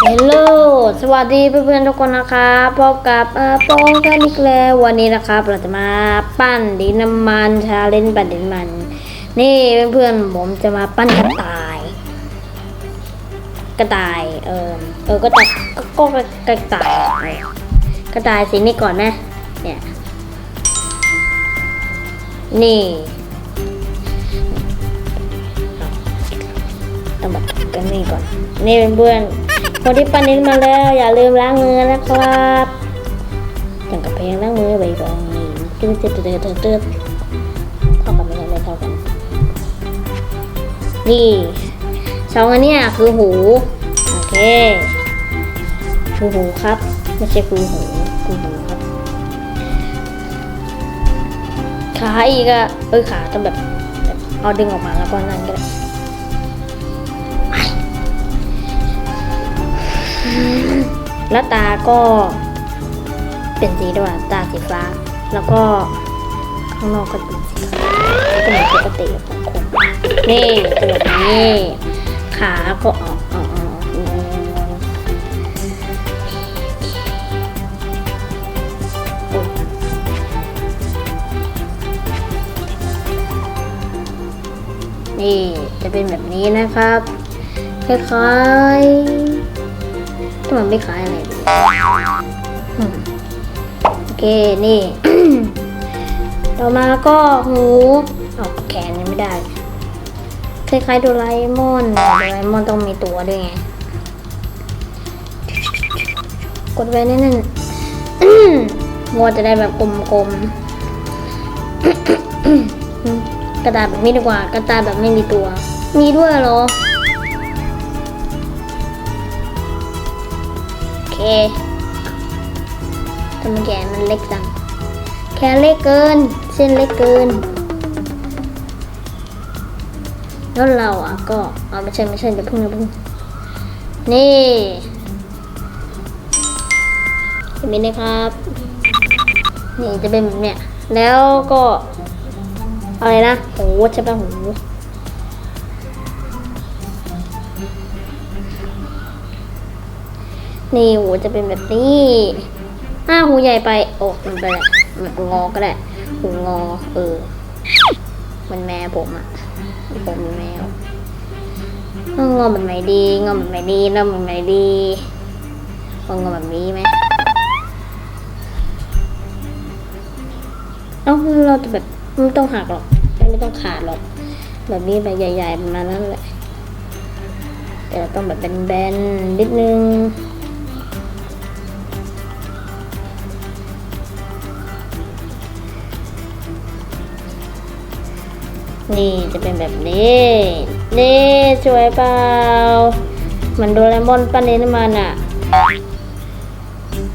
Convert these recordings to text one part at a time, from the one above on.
เฮลโลสวัสดีเพื่อนๆทุกคนนะครับพบกับเอ่องกันอีกแล้ววันนี้นะครับ เราจะมาปั้นดินน้ำมันชาเลนปั้นดินน้ำมัน นี่เพื่อนๆผมจะมาปั้นกระต่าย กระต่ายเออเออก็จะก็ก็กระต่ายกระต่ายสีนี้ก่อนนะเนี่ยนี่ต้องแบบกันนี่ก่อน นี่เป็นเพื่อน คนที่ปันนิ้นมาแล้ว อย่าลืมล้างมือนะครับอย่างกับเพลงล้างมือใบฟอนตึ้งตึ้งตึ้งตึ้งตึ้งเท่ากันไม่ได้ไม่เท่ากัน นี่สองอันเนี้ยคือหู โอเค คือหูครับ ไม่ใช่คือหูคือหูครับ ขาอีกอะเอ้ยขาต้องแบบแบบเอาดึงออกมาแล้วก็นั่นก็ได้ แล้วตาก็เป็นสีด้วยตาสีฟ้า แล้วก็ข้างนอกก็เป็นสีก็เหมือนปกติของคนนี่เป็นแบบนี้ ขาก็ออกออกออกนี่จะเป็นแบบนี้นะครับ คล้ายๆ ทำไมไม่คล้ายอะไรโอเค นี่ ต่อมาก็หูเอาแขนยังไม่ได้ คล้ายๆโดราเอมอนโดราเอมอนต้องมีตัวด้วยไง กดไว้แน่นๆมัวจะได้แบบกลมๆกระดาษแบบนี้ดีกว่ากระดาษแบบไม่มีตัว มีด้วยเหรอ เคทำไมแขนมันเล็กจังแขนเล็กเกิน เส้นเล็กเกิน แล้วเราอะก็เอาไม่ใช่ไม่ใช่เดี๋ยวพึ่งเดี๋ยวพึ่งนี่เห็นไหมนะครับ นี่จะเป็นแบบเนี้ยแล้วก็อะไรนะโหใช่ปะโห นี่หูจะเป็นแบบนี้อ้าหูใหญ่ไปโอ้มันไปละมันงอก็ได้หูงอ เออ มันแม่ผมอะผมเป็นแมวงอแบบไหนดีงอแบบไหนดีงอแบบไหนดีเอางอแบบนี้ไหมเอ้าเราจะแบบไม่ต้องหักหรอกไม่ต้องขาดหรอก แบบนี้แบบใหญ่ๆประมาณนั้นแหละแต่เราต้องแบบแบนๆนิดนึง นี่จะเป็นแบบนี้ นี่สวยเปล่าเหมือนโดเลมอนปั้นนี้มันอะ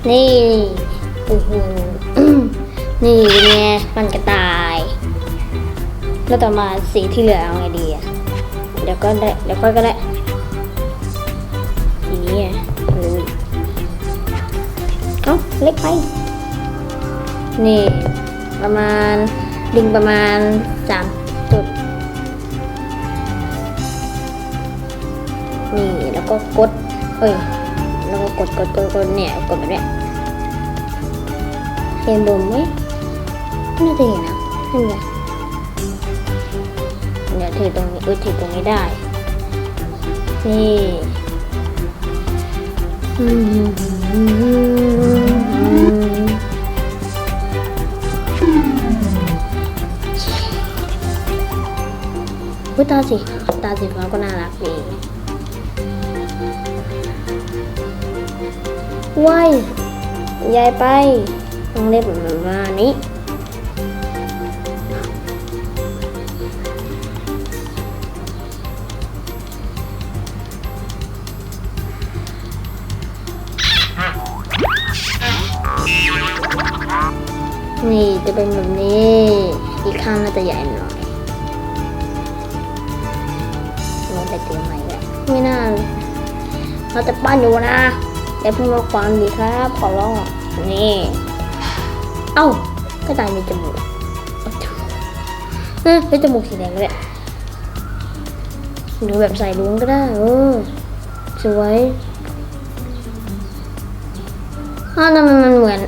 นี่โอ้โหนี่เป็นไงมันกระต่าย แล้วต่อมาสีที่เหลือเอาไงดีอะเดี๋ยวก็ได้เดี๋ยวก็ก็ได้ทีนี้อะเอ้าเล็กไป นี่ประมาณดึงประมาณ3 นี่แล้วก็กดเอ้ยแล้วก็กดกดกดกดเนี่ยกดแบบเนี้ยเห็นบมไหมน่าจะเห็นนะเห็นไหมเดี๋ยวถือตรงนี้เอ้ยถือตรงนี้ได้ นี่อืมอุ้ยตาสีตาสีฟ้าก็น่ารักดี ว้ายยายไปต้องเล็บมือนมานี้ นี่จะเป็นแบบนี้ อีกข้างน่าจะใหญ่หน่อยลองไปเตรียมใหม่เลยไม่น่าเลยเราจะปั้นอยู่นะ อย่าเพิ่งมาความดีครับ ขอร้องนี่ เอ้า ก็ตายมีจมูกเอาจมูกเอเป็นจมูกสีแดงก็ได้หรือแบบใส่ลุงก็ได้เออสวยอ้าวทำไมมันเหมือน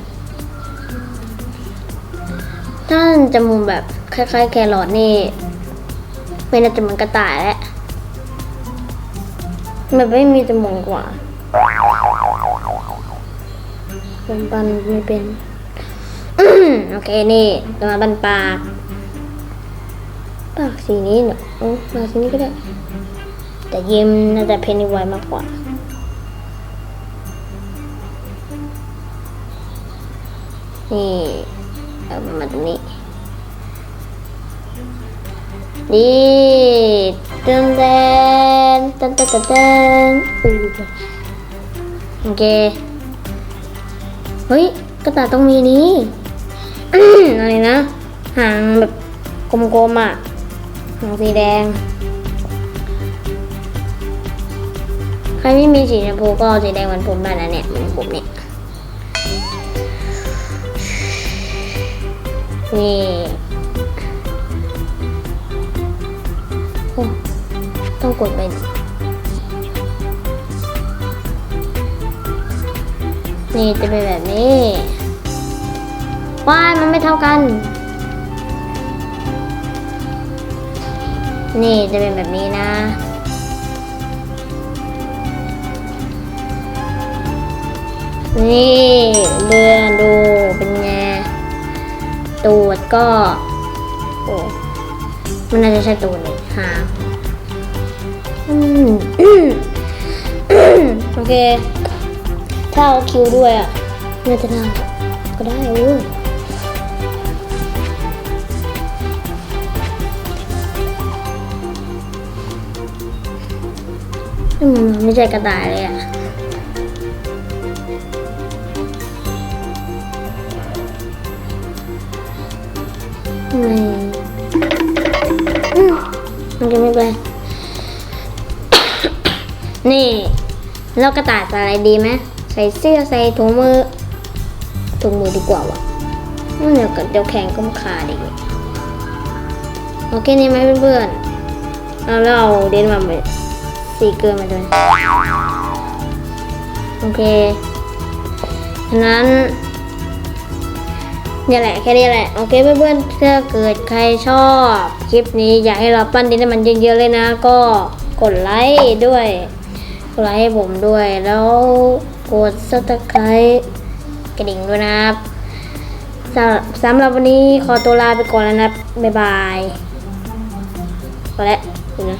ถ้าจมูกแบบคล้ายๆ แครอทนี่ไม่น่าจะเหมือนกระต่ายแหล้วมันไม่มีจมูกกว่า ป็นปันไม่เป็น โอเคนี่จะมาบันปากปากสีนี้เนาะอ๋อปาสีนี้ก็ได้ แต่ยิ้มน่าจะเพนนีไวมากกว่านี่เอามาตรงนี้นี่เต้นเต้นเต้นเต้นเต้นเต้นอู้ โอเค เฮ้ย กระต่ายต้องมีนี้อะไรนะ หางแบบกลมๆอะ หางสีแดง ใครไม่มีสีชมพูก็สีแดงเหมือนผมได้นะเนี่ยเหมือนผมเนี่ย นี่โอ้ต้องกดไป นี่จะเป็นแบบนี้ว้ายมันไม่เท่ากัน นี่จะเป็นแบบนี้นะ นี่เรือดูเป็นไงตูดก็โอ้มันน่าจะใช่ตูดเลยหางอืมโอเค ถ้าเอาคิวด้วยอะน่าจะน่าก็ได้โอ้อืมไม่ใช่กระต่ายเลยอะไม่มันจะไม่เป็นไรนี่ แล้วกระต่ายอะไรดีไหม ส่เสื้อใส่ถุงมือถุงมือดีกว่าวะอืมเดี๋ยวกับเดี๋ยวแขนก็ขาดอีกโอเคนี่ไหมเพื่อนๆเอาแล้วเอาเดนมาไปสีเกลือมาด้วยโอเคฉะนั้นนี่แหละแค่นี้แหละ โอเคเพื่อนๆถ้าเกิดใครชอบ คลิปนี้อยากให้เราปั้นดินน้มันเยอะๆเลยนะ ก็กดไลค์ด้วย ไลค์ให้ผมด้วย แล้วกดซับสไครต์กระดิ่งด้วยนะครับสำสำหรับวันนี้ขอตัวลาไปก่อนแล้วนะบ๊ายบายพอแล้วนะ